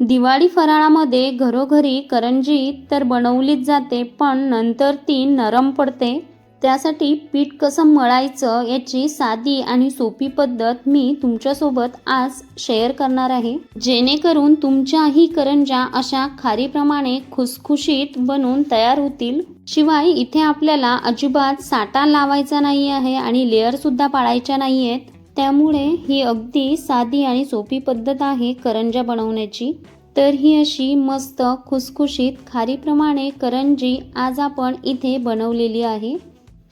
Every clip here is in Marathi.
दिवाळी फराळामध्ये घरोघरी करंजी तर बनवलीच जाते पण नंतर ती नरम पडते. त्यासाठी पीठ कसं मळायचं याची साधी आणि सोपी पद्धत मी तुमच्यासोबत आज शेअर करणार आहे. जेणेकरून तुमच्याही करंजा अशा खारीप्रमाणे खुसखुशीत बनून तयार होतील. शिवाय इथे आपल्याला अजिबात साठा लावायचा नाही आहे आणि लेअर सुद्धा पाळायच्या नाही आहेत त्यामुळे ही अगदी साधी आणि सोपी पद्धत आहे करंजा बनवण्याची. तर ही अशी मस्त खुसखुशीत खारीप्रमाणे करंजी आज आपण इथे बनवलेली आहे.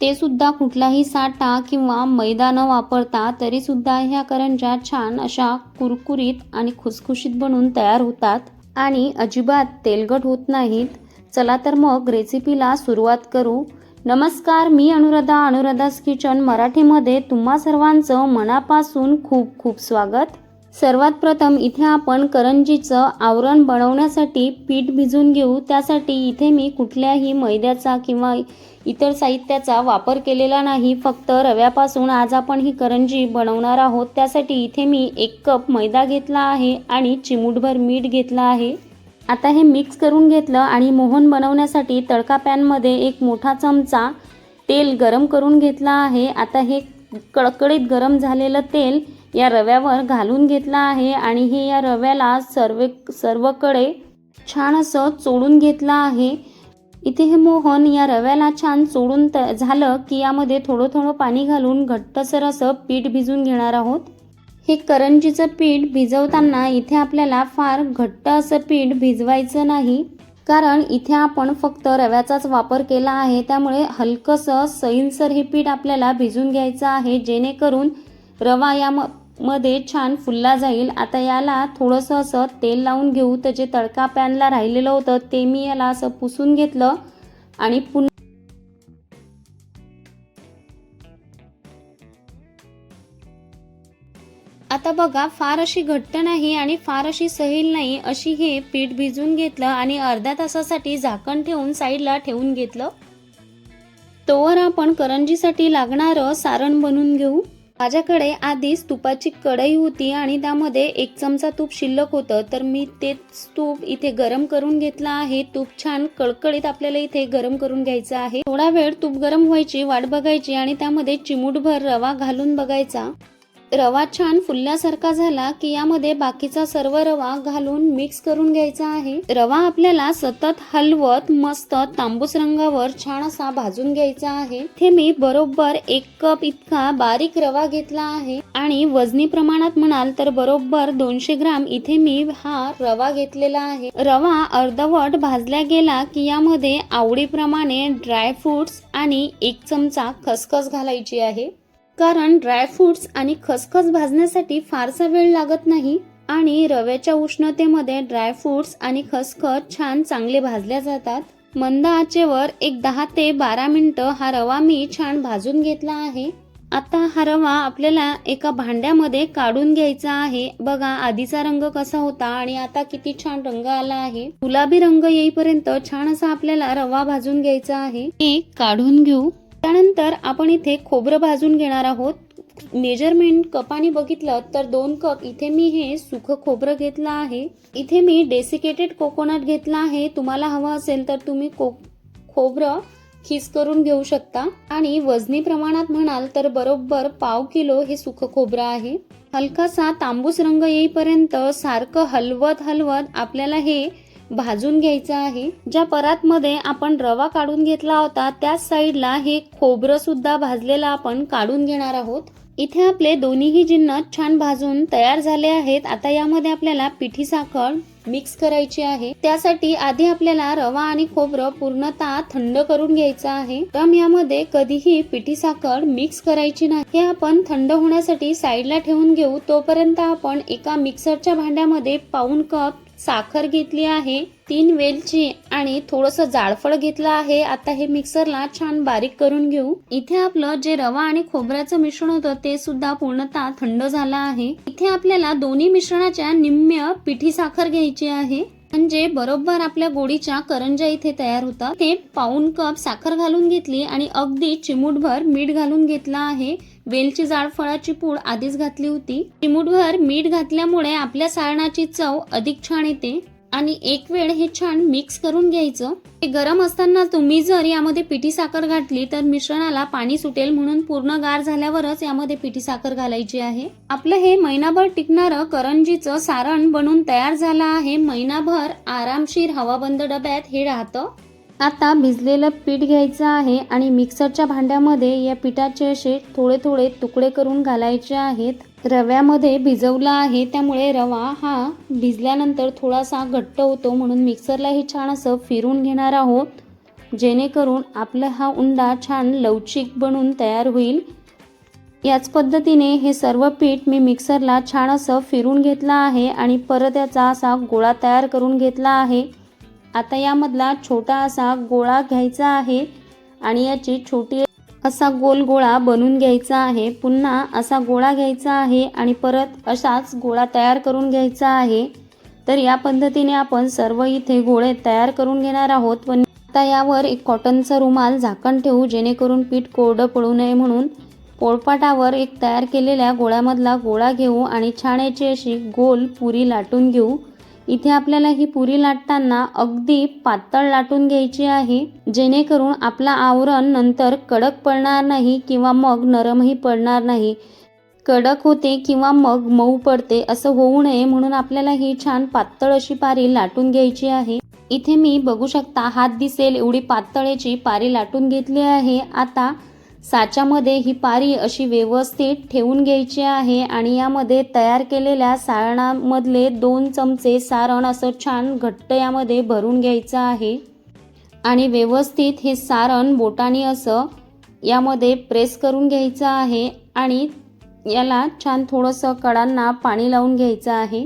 ते सुद्धा कुठलाही साठा किंवा मैदा न वापरता तरी सुद्धा ह्या करंजा छान अशा कुरकुरीत आणि खुसखुशीत बनून तयार होतात. आणि अजिबात तेलकट होत नाहीत. चला तर मग रेसिपीला सुरुवात करू. नमस्कार मी अनुराधा अनुराधास किचन मराठीमध्ये तुम्हा सर्वांचं मनापासून खूप खूप स्वागत. सर्वात प्रथम इथे आपण करंजीचं आवरण बनवण्यासाठी पीठ भिजून घेऊ. त्यासाठी इथे मी कुठल्याही मैद्याचा किंवा इतर साहित्याचा वापर केलेला नाही. फक्त रव्यापासून आज आपण ही करंजी बनवणार आहोत. त्यासाठी इथे मी एक कप मैदा घेतला आहे आणि चिमूटभर मीठ घेतलं आहे. आता हे मिक्स करून घेतलं आणि मोहन बनवण्यासाठी तडका पॅनमध्ये एक मोठा चमचा तेल गरम करून घेतला आहे. आता हे कडकडीत गरम झालेलं तेल या रव्यावर घालून घेतलं आहे आणि हे या रव्याला सर्व सर्वकडे छान असं चोडून घेतलं आहे. इथे हे मोहन या रव्याला छान चोळून त झालं की यामध्ये थोडं थोडं पाणी घालून घट्टसर असं पीठ भिजून घेणार आहोत. हे करंजीचं पीठ भिजवताना इथे आपल्याला फार घट्ट असं पीठ भिजवायचं नाही. कारण इथे आपण फक्त रव्याचाच वापर केला आहे त्यामुळे हलकंसं सैलसर हे पीठ आपल्याला भिजून घ्यायचं आहे जेणेकरून रवा या म मध्ये छान फुलला जाईल. आता याला थोडंसं असं तेल लावून घेऊ. तर जे तडका पॅनला राहिलेलं होतं ते मी याला असं पुसून घेतलं आणि पुन्हा आता बघा फार अशी घट्ट नाही आणि फार अशी सैल नाही अशी हे पीठ भिजून घेतलं आणि अर्ध्या तासासाठी झाकण ठेवून साईडला ठेवून घेतलं. तोवर आपण करंजीसाठी लागणारं सारण बनवून घेऊ. माझ्याकडे आधीच तुपाची कढई होती आणि त्यामध्ये एक चमचा तूप शिल्लक होतं. तर मी तेच तूप इथे गरम करून घेतलं आहे. तूप छान कळकळीत आपल्याला इथे गरम करून घ्यायचं आहे. थोडा वेळ तूप गरम व्हायची वाट बघायची आणि त्यामध्ये चिमूटभर रवा घालून बघायचा. रवा छान फुलल्यासारखा झाला की यामध्ये बाकीचा सर्व रवा घालून मिक्स करून घ्यायचा आहे. रवा आपल्याला सतत हलवत मस्त तांबूस रंगावर छान असा भाजून घ्यायचा आहे. इथे मी बरोबर एक कप इतका बारीक रवा घेतला आहे. आणि वजनी प्रमाणात म्हणाल तर बरोबर दोनशे ग्राम इथे मी हा रवा घेतलेला आहे. रवा अर्धवट भाजला गेला की यामध्ये आवडीप्रमाणे ड्रायफ्रुट्स आणि एक चमचा खसखस घालायची आहे. कारण ड्रायफ्रुट्स आणि खसखस भाजण्यासाठी फारसा वेळ लागत नाही आणि रव्याच्या उष्णतेमध्ये ड्रायफ्रुट्स आणि खसखस छान चांगले भाजल्या जातात. मंद आचेवर एक दहा ते बारा मिनटं हा रवा मी छान भाजून घेतला आहे. आता हा रवा आपल्याला एका भांड्यामध्ये काढून घ्यायचा आहे. बघा आधीचा रंग कसा होता आणि आता किती छान रंग आला आहे. गुलाबी रंग येईपर्यंत छान असा आपल्याला रवा भाजून घ्यायचा आहे. एक काढून घेऊ. त्यानंतर आपण इथे खोबरं भाजून घेणार आहोत. मेजरमेंट कपाने बघितलं तर दोन कप. इथे मी हे सुखं खोबरं घेतलं आहे. इथे मी डेसिकेटेड कोकोनट घेतला आहे. तुम्हाला हवं असेल तर तुम्ही को खोबरं खिस करून घेऊ शकता. आणि वजनी प्रमाणात म्हणाल तर बरोबर पाव किलो हे सुखं खोबरं आहे. हलकासा तांबूस रंग येईपर्यंत सारखं हलवत हलवत आपल्याला हे भाजून घ्यायचं आहे. ज्या परातमध्ये आपण रवा काढून घेतला होता त्याच साईडला हे खोबरं सुद्धा भाजलेलं आपण काढून घेणार आहोत. इथे आपले दोन्हीही जिन्नस छान भाजून तयार झाले आहेत. आता यामध्ये आपल्याला पिठी साखर मिक्स करायची आहे. त्यासाठी आधी आपल्याला रवा आणि खोबरं पूर्णतः थंड करून घ्यायचं आहे. तर यामध्ये कधीही पिठी साखर मिक्स करायची नाही. हे आपण थंड होण्यासाठी साईडला ठेवून घेऊ. तोपर्यंत आपण एका मिक्सरच्या भांड्यामध्ये पाऊन कप साखर घेतली आहे तीन वेलची आणि थोडस जाळफळ घेतलं आहे. आता हे मिक्सरला छान बारीक करून घेऊ. इथे आपलं जे रवा आणि खोबऱ्याचं मिश्रण होतं ते सुद्धा पूर्णतः थंड झालं आहे. इथे आपल्याला दोन्ही मिश्रणाच्या निम्म्य पिठी साखर घ्यायची आहे. म्हणजे बरोबर आपल्या गोडीच्या करंजा इथे तयार होतात. ते पाऊन कप साखर घालून घेतली आणि अगदी चिमूटभर मीठ घालून घेतला आहे. वेलची जाळफळाची पूड आधीच घातली होती. चिमूटभर मीठ घातल्यामुळे आपल्या सारणाची चव अधिक छान येते. आणि एक वेळ हे छान मिक्स करून घ्यायचं. हे गरम असताना तुम्ही जर यामध्ये पिठी साखर घातली तर मिश्रणाला पाणी सुटेल म्हणून पूर्ण गार झाल्यावरच यामध्ये पिठी साखर घालायची आहे. आपलं हे महिनाभर टिकणारं करंजीचं सारण बनून तयार झालं आहे. महिनाभर आरामशीर हवाबंद डब्यात हे राहतं. आता भिजलेलं पीठ घ्यायचं आहे आणि मिक्सरच्या भांड्यामध्ये या पिठाचे असे थोडे थोडे तुकडे करून घालायचे आहेत. रव्यामध्ये भिजवला आहे त्यामुळे रवा हा भिजल्यानंतर थोडासा घट्ट होतो म्हणून मिक्सरला हे छान असं फिरून घेणार आहोत. जेणेकरून आपला हा उंडा छान लवचिक बनून तयार होईल. याच पद्धतीने हे सर्व पीठ मी मिक्सरला छान असं फिरून घेतलं आहे आणि परत याचा असा गोळा तयार करून घेतला आहे. आता यामधला छोटा असा गोळा घ्यायचा आहे आणि याची छोटी असा गोल गोळा बनवून घ्यायचा आहे. पुन्हा असा गोळा घ्यायचा आहे आणि परत असाच गोळा तयार करून घ्यायचा आहे. तर या पद्धतीने आपण सर्व इथे गोळे तयार करून घेणार आहोत पण आता यावर एक कॉटनचा रुमाल झाकण ठेवू जेणेकरून पीठ कोरडं पडू नये म्हणून पोळपाटावर एक तयार केलेल्या गोळ्यामधला गोळा घेऊ आणि छान याची अशी गोल पुरी लाटून घेऊ. इथे आपल्याला ही पुरी लाटताना अगदी पातळ लाटून घ्यायची आहे जेणेकरून आपला आवरण नंतर कडक पडणार नाही किंवा मग नरमही पडणार नाही. कडक होते किंवा मग मऊ पडते असं होऊ नये म्हणून आपल्याला ही छान पातळ अशी पारी लाटून घ्यायची आहे. इथे मी बघू शकता हात दिसेल एवढी पातळेची पारी लाटून घेतली आहे. आता साच्यामध्ये ही पारी अशी व्यवस्थित ठेवून घ्यायची आहे आणि यामध्ये तयार केलेल्या सारणामधले दोन चमचे सारण असं छान घट्ट यामध्ये भरून घ्यायचं आहे. आणि व्यवस्थित हे सारण बोटाने असं यामध्ये प्रेस करून घ्यायचं आहे आणि याला छान थोडंसं कडांना पाणी लावून घ्यायचं आहे.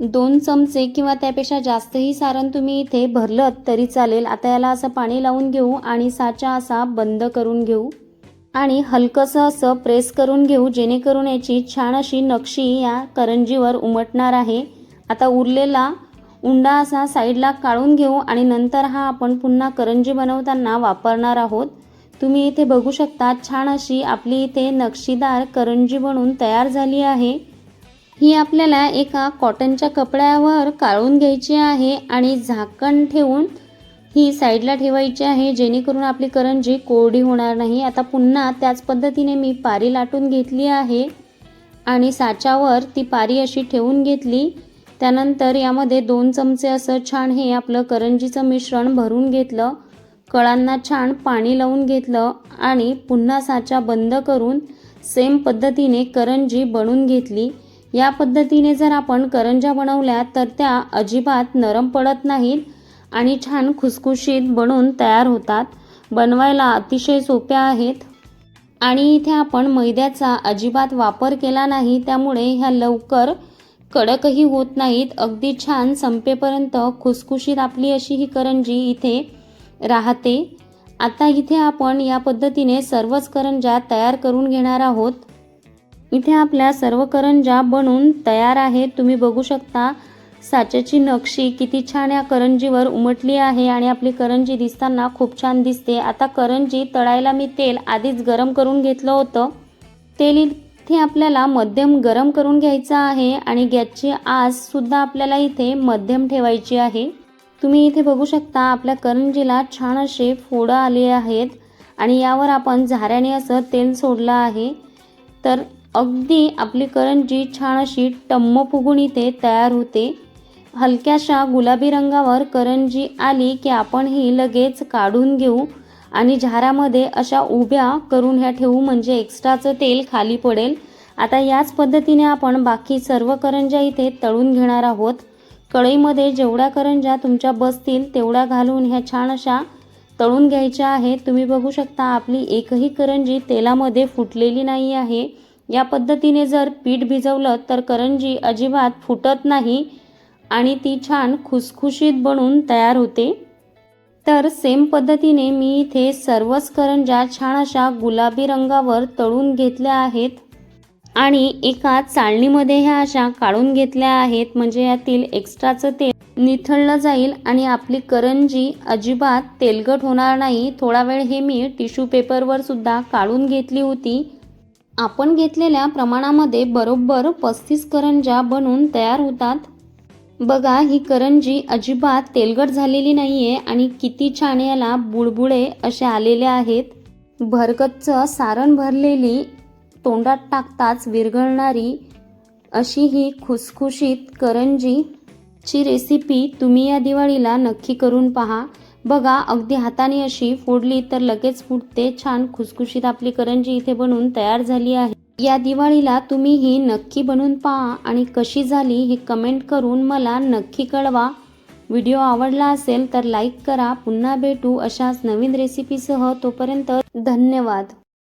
दोन चमचे किंवा त्यापेक्षा जास्तही सारण तुम्ही इथे भरलं तरी चालेल. आता याला असं पाणी लावून घेऊ आणि साचा असा बंद करून घेऊ. आणि हलकंसं असं प्रेस करून घेऊ जेणेकरून याची छान अशी नक्षी या करंजीवर उमटणार आहे. आता उरलेला उंडा असा साईडला काढून घेऊ आणि नंतर हा आपण पुन्हा करंजी बनवताना वापरणार आहोत. तुम्ही इथे बघू शकता छान अशी आपली इथे नक्षीदार करंजी बनून तयार झाली आहे. ही आपल्याला एका कॉटनच्या कपड्यावर काढून घ्यायची आहे आणि झाकण ठेवून ही साईडला ठेवायची आहे जेणेकरून आपली करंजी कोरडी होणार नाही. आता पुन्हा त्याच पद्धतीने मी पारी लाटून घेतली आहे आणि साच्यावर ती पारी अशी ठेवून घेतली. त्यानंतर यामध्ये दोन चमचे असं छान हे आपलं करंजीचं मिश्रण भरून घेतलं. कळांना छान पाणी लावून घेतलं आणि पुन्हा साचा बंद करून सेम पद्धतीने करंजी बनवून घेतली. या पद्धतीने जर आपण करंजा बनवल्या तर त्या अजिबात नरम पडत नाहीत. आणि छान खुसखुशीत बनून तयार होतात. बनवायला अतिशय सोप्या आहेत. आणि इथे आपण मैद्याचा अजिबात वापर केला नाही त्यामुळे ह्या लवकर कडकही होत नाहीत. अगदी छान संपेपर्यंत खुसखुशीत आपली अशी ही करंजी इथे राहते. आता इथे आपण या पद्धतीने सर्वच करंजा तयार करून घेणार आहोत. इथे आपल्या सर्व करंजा बनून तयार आहेत. तुम्ही बघू शकता साच्याची नक्षी किती छान या करंजीवर उमटली आहे आणि आपली करंजी दिसताना खूप छान दिसते. आता करंजी तळायला मी तेल आधीच गरम करून घेतलं होतं. तेल इथे आपल्याला मध्यम गरम करून घ्यायचं आहे आणि गॅसची आजसुद्धा आपल्याला इथे मध्यम ठेवायची आहे. तुम्ही इथे बघू शकता आपल्या करंजीला छान असे फोडं आले आहेत आणि यावर आपण झाऱ्याने असं तेल सोडलं आहे. तर अगदी आपली करंजी छान अशी टम्म फुगून इथे तयार होते. हलक्याशा गुलाबी रंगावर करंजी आली की आपण ही लगेच काढून घेऊ आणि झारामध्ये अशा उभ्या करून ह्या ठेवू म्हणजे एक्स्ट्राचं तेल खाली पडेल. आता याच पद्धतीने आपण बाकी सर्व करंजा इथे तळून घेणार आहोत. कढईमध्ये जेवढ्या करंजा तुमच्या बसतील तेवढ्या घालून ह्या छान अशा तळून घ्यायच्या आहेत. तुम्ही बघू शकता आपली एकही करंजी तेलामध्ये फुटलेली नाही आहे. या पद्धतीने जर पीठ भिजवलं तर करंजी अजिबात फुटत नाही. आणि ती छान खुसखुशीत बनून तयार होते. तर सेम पद्धतीने मी इथे सर्वच करंजा छान अशा गुलाबी रंगावर तळून घेतल्या आहेत. आणि एका चाळणीमध्ये ह्या अशा काढून घेतल्या आहेत. म्हणजे यातील एक्स्ट्राचं तेल निथळलं जाईल आणि आपली करंजी अजिबात तेलकट होणार नाही. थोडा वेळ हे मी टिश्यू पेपरवर सुद्धा काढून घेतली होती. आपण घेतलेल्या प्रमाणामध्ये बरोबर पस्तीस करंज्या बनून तयार होतात. बघा ही करंजी अजिबात तेलकट झालेली नाही आहे आणि किती छान याला बुडबुडे असे आलेले आहेत. भरकतचं सारण भरलेली तोंडात टाकताच विरघळणारी अशी ही खुसखुशीत करंजी ची रेसिपी तुम्ही या दिवाळीला नक्की करून पहा. बघा अगदी हाताने अशी फोडली तर लगेच फुटते. छान खुसखुशीत आपली करंजी इथे बनवून तयार झाली आहे. या दिवाळीला तुम्ही ही नक्की बनवून पहा आणि कशी झाली हे कमेंट करून मला नक्की कळवा. व्हिडिओ आवडला असेल तर लाईक करा. पुन्हा भेटू अशाच नवीन रेसिपीसह तोपर्यंत धन्यवाद.